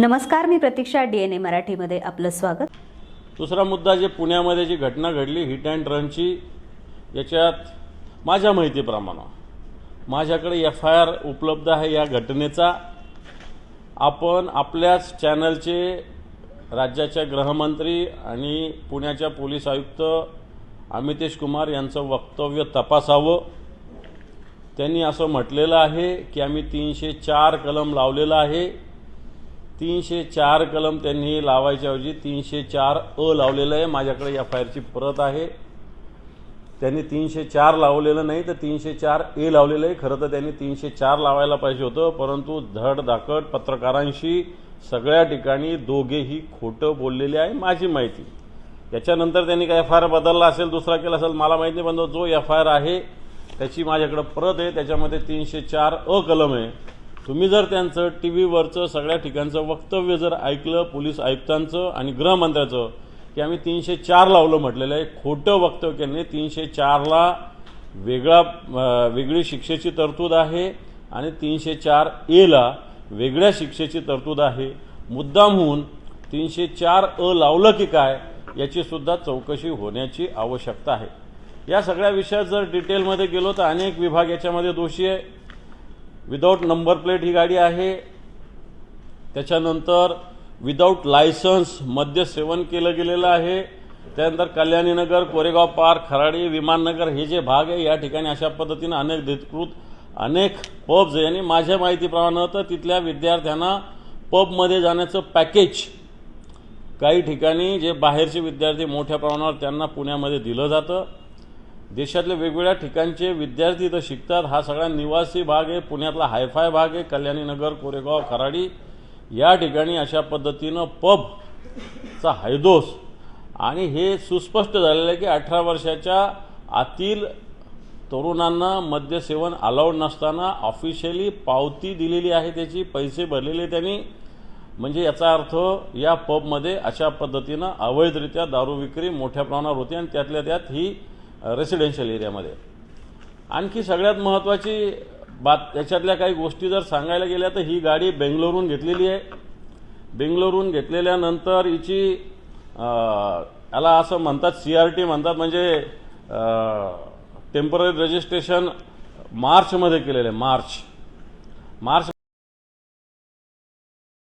नमस्कार मी प्रतीक्षा D N A मराठीमध्ये आपलं स्वागत. दुसरा मुद्दा जे पुण्यामध्ये जी घटना घडली हिट अँड रनची याच्यात माझ्या माहितीप्रमाणे माझ्याकडे एफ आय आर उपलब्ध आहे या घटनेचा. आपण आपल्याच चॅनलचे राज्याच्या गृहमंत्री आणि पुण्याच्या पोलीस आयुक्त अमितेश कुमार यांचं वक्तव्य तपासावं. त्यांनी असं म्हटलेलं आहे की आम्ही तीनशे चार कलम लावलेलं आहे. तीनशे चार कलम त्यांनी लावायच्या ऐवजी तीनशे चार अ लावलेलं आहे. माझ्याकडे एफ आय आरची प्रत आहे. त्यांनी तीनशे चार लावलेलं नाही तर तीनशे चार ए लावलेलं आहे. खरं तर त्यांनी तीनशे चार लावायला पाहिजे होतं परंतु धडधाकट पत्रकारांशी सगळ्या ठिकाणी दोघेही खोटं बोललेले आहे माझी माहिती. याच्यानंतर त्यांनी काय एफ आय आर बदलला असेल दुसरा केला असेल मला माहिती नाही पण जो एफ आय आर आहे त्याची माझ्याकडं प्रत आहे. त्याच्यामध्ये तीनशे चार अ कलम आहे. तुम्ही जर त्यांचं टी व्हीवरचं सगळ्या ठिकाणचं वक्तव्य जर ऐकलं पोलीस आयुक्तांचं आणि गृहमंत्र्याचं की आम्ही तीनशे चार लावलं म्हटलेलं आहे खोटं वक्तव्य केल्याने तीनशे चारला वेगळा वेगळी शिक्षेची तरतूद आहे आणि तीनशे चार एला वेगळ्या शिक्षेची तरतूद आहे. मुद्दामहून तीनशे चार अ लावलं की काय याचीसुद्धा चौकशी होण्याची आवश्यकता आहे. या सगळ्या विषयात जर डिटेलमध्ये गेलो तर अनेक विभाग याच्यामध्ये दोषी आहे. विदाऊट नंबर प्लेट ही गाडी आहे. त्याच्यानंतर विदाऊट लायसन्स मद्य सेवन केलं गेलेलं आहे. त्यानंतर कल्याणीनगर कोरेगाव पार्क खराडी विमाननगर हे जे भाग आहे या ठिकाणी अशा पद्धतीनं अनेक अधिकृत अनेक पब्स आहे आणि माझ्या माहितीप्रमाणे तर तिथल्या विद्यार्थ्यांना पबमध्ये जाण्याचं पॅकेज काही ठिकाणी जे बाहेरचे विद्यार्थी मोठ्या प्रमाणावर त्यांना पुण्यामध्ये दिलं जातं. देशातले वेगवेगळ्या ठिकाणचे विद्यार्थी इथं शिकतात. हा सगळा निवासी भाग आहे. पुण्यातला हायफाय भाग आहे. कल्याणीनगर कोरेगाव खराडी या ठिकाणी अशा पद्धतीनं पबचा हायदोस. आणि हे सुस्पष्ट झालेलं आहे की अठरा वर्षाच्या आतील तरुणांना मद्यसेवन अलाउड नसताना ऑफिशियली पावती दिलेली आहे. त्याची पैसे भरलेले त्यांनी. म्हणजे याचा अर्थ या पबमध्ये अशा पद्धतीनं अवैधरित्या दारू विक्री मोठ्या प्रमाणावर होती आणि त्यातल्या त्यात ही रेसिडेन्शियल एरियामध्ये आणखी सगळ्यात महत्त्वाची बात याच्यातल्या काही गोष्टी जर सांगायला गेल्या तर ही गाडी बेंगलोरहून घेतलेली आहे. बेंगलोरहून घेतलेल्यानंतर हिची याला असं म्हणतात सी आर टी म्हणतात म्हणजे टेंपररी रजिस्ट्रेशन मार्चमध्ये केलेलं आहे मार्च. मार्च